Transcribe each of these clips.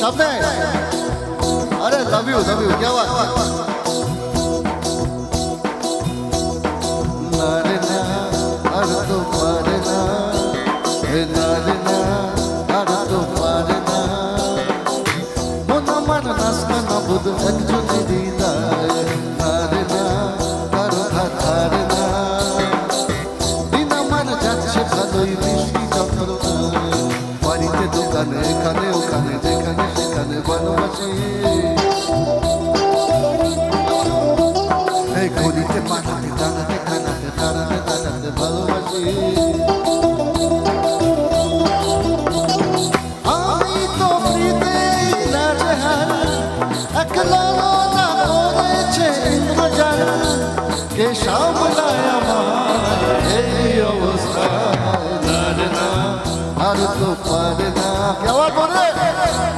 সামনে আরে love you love you কে বুধ একজন এখানে, ওখানে, যেখানে, সেখানে ভালোবাসি এই ঘড়িতে পাঠাতে দাঁড়াতে খানাতে দাঁড়াতে দাঁড়াতে ভালোবাসি। আর তো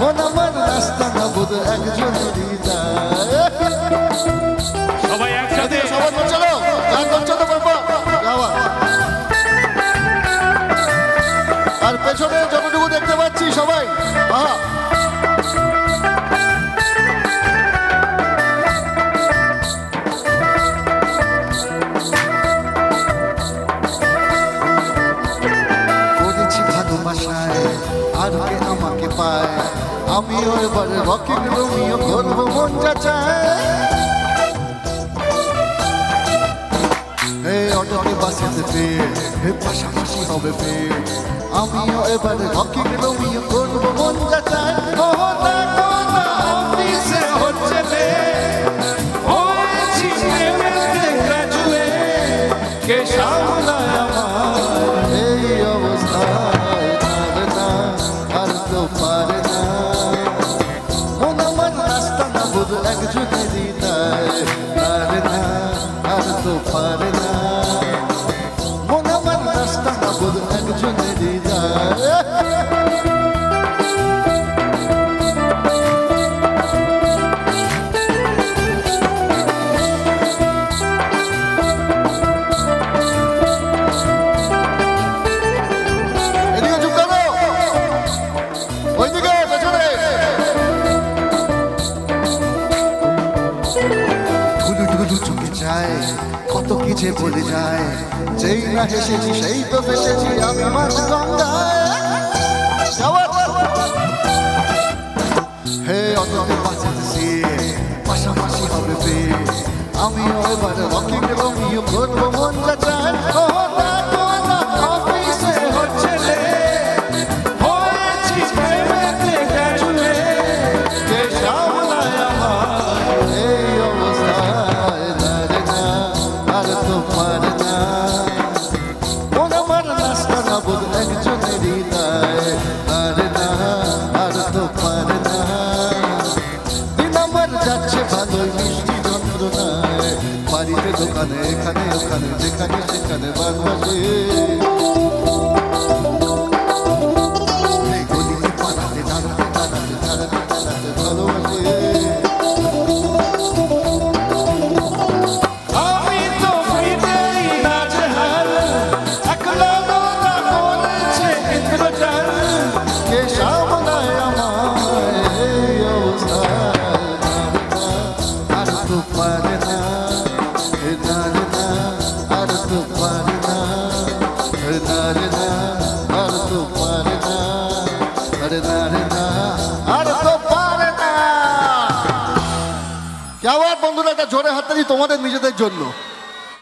মন আমার রাস্তা না বোধ একজন হৃদয় সবাই একসাথে আমিও এবারে রকিং রুমিও করব মন যা চায় এই অটোকে বাসেতে পেয়ে হে পাশাপাশি হবে পেয়ে আমিও এবারে রকিং রুমিও করব মন যা বুধ একজনে দিদার পারে না আর তো পার না মন আমার রাস্তা বুধ একজন হৃদয় ধুলু চোখে যায়, কত কিছু বলে যায়, যেই না হেসেছি সেই তো ফেসেছি আমি মাছ গঙ্গায়। হে অতকে বাঁচাতেছি পাশাপাশি হবে আমি এবার রকিং রমিও করব যা চায়। বাড়িতে দোকানে এখানে ওখানে যেখানে সেখানে বাগবাসে কেমন বন্ধুরা একটা জোরে হাততালি তোমাদের নিজেদের জন্য।